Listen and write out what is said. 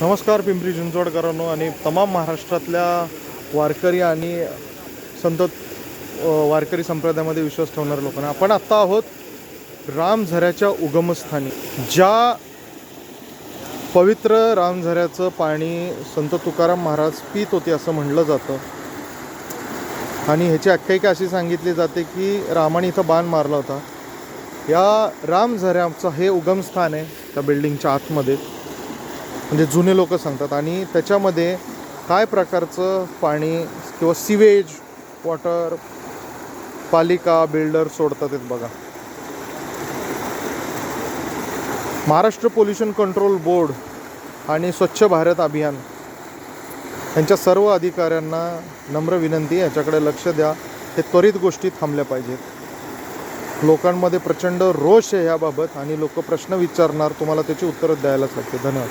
नमस्कार पिंपरी चिंचवडकरांनो आणि तमाम महाराष्ट्रातल्या वारकरी आणि संत वारकरी संप्रदायामध्ये विश्वास ठेवणाऱ्या लोकांना आपण आत्ता आहोत रामझऱ्याच्या उगमस्थानी ज्या पवित्र रामझऱ्याचं पाणी संत तुकाराम महाराज पित होते असं म्हणलं जातं. आणि ह्याची आख्यायिका अशी सांगितली जाते की रामाने इथं बाण मारला होता. या रामझऱ्याचं हे उगमस्थान आहे त्या बिल्डिंगच्या आतमध्ये. म्हणजे जुने लोक सांगतात. आणि त्याच्यामध्ये काय प्रकारचं पाणी किंवा सिवेज वॉटर पालिका बिल्डर सोडतात आहेत बघा. महाराष्ट्र पोल्युशन कंट्रोल बोर्ड आणि स्वच्छ भारत अभियान यांच्या सर्व अधिकाऱ्यांना नम्र विनंती याच्याकडे लक्ष द्या. हे त्वरित गोष्टी थांबल्या पाहिजेत. लोकांमध्ये प्रचंड रोष आहे याबाबत आणि लोक प्रश्न विचारणार तुम्हाला त्याची उत्तरं द्यायलाच लागते धन्यवाद.